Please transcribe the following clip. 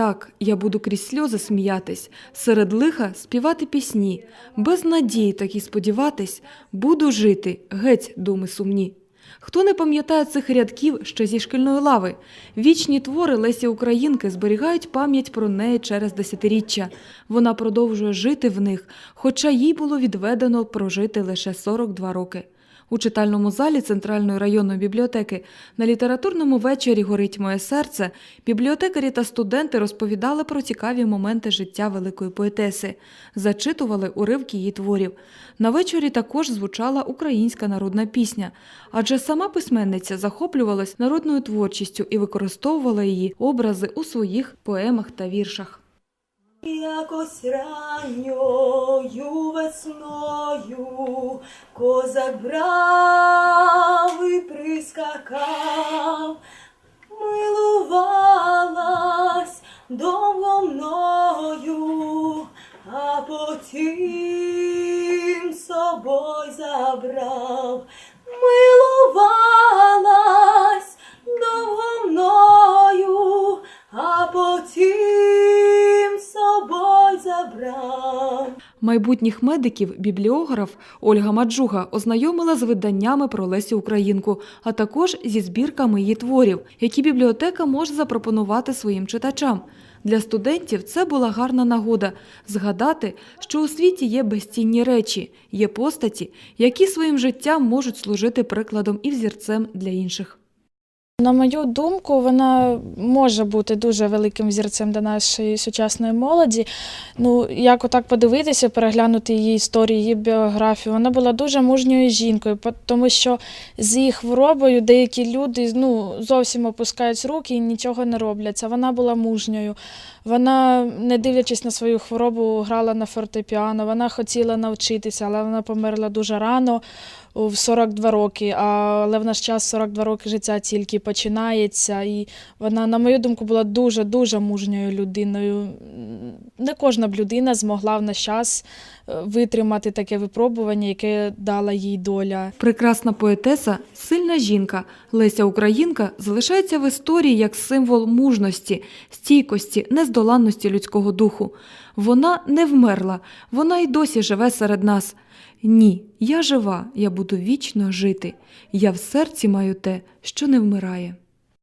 Так, я буду крізь сльози сміятись, серед лиха співати пісні, без надії так і сподіватись, буду жити, геть, думи сумні. Хто не пам'ятає цих рядків ще зі шкільної лави? Вічні твори Лесі Українки зберігають пам'ять про неї через десятиріччя. Вона продовжує жити в них, хоча їй було відведено прожити лише 42 роки. У читальному залі Центральної районної бібліотеки на літературному вечорі Горить моє серце бібліотекарі та студенти розповідали про цікаві моменти життя великої поетеси, зачитували уривки її творів. На вечорі також звучала українська народна пісня, адже сама письменниця захоплювалась народною творчістю і використовувала її образи у своїх поемах та віршах. Якось ранньою весною козак брав і прискакав, милувалась довго мною, а потім собою забрав, милувалась Майбутніх медиків бібліограф Ольга Маджуга ознайомила з виданнями про Лесю Українку, а також зі збірками її творів, які бібліотека може запропонувати своїм читачам. Для студентів це була гарна нагода згадати, що у світі є безцінні речі, є постаті, які своїм життям можуть служити прикладом і взірцем для інших. На мою думку, вона може бути дуже великим взірцем для нашої сучасної молоді. Ну, як отак подивитися, переглянути її історію, її біографію. Вона була дуже мужньою жінкою, тому що з її хворобою деякі люди ну, зовсім опускають руки і нічого не роблять. А вона була мужньою. Вона, не дивлячись на свою хворобу, грала на фортепіано. Вона хотіла навчитися, але вона померла дуже рано, в 42 роки. Але в наш час 42 роки життя тільки починається. І вона, на мою думку, була дуже-дуже мужньою людиною. Не кожна б людина змогла в наш час е, витримати таке випробування, яке дала їй доля. Прекрасна поетеса, сильна жінка Леся Українка залишається в історії як символ мужності, стійкості, нездоланності людського духу. Вона не вмерла, вона й досі живе серед нас. Ні, я жива, я буду вічно жити. Я в серці маю те, що не вмирає.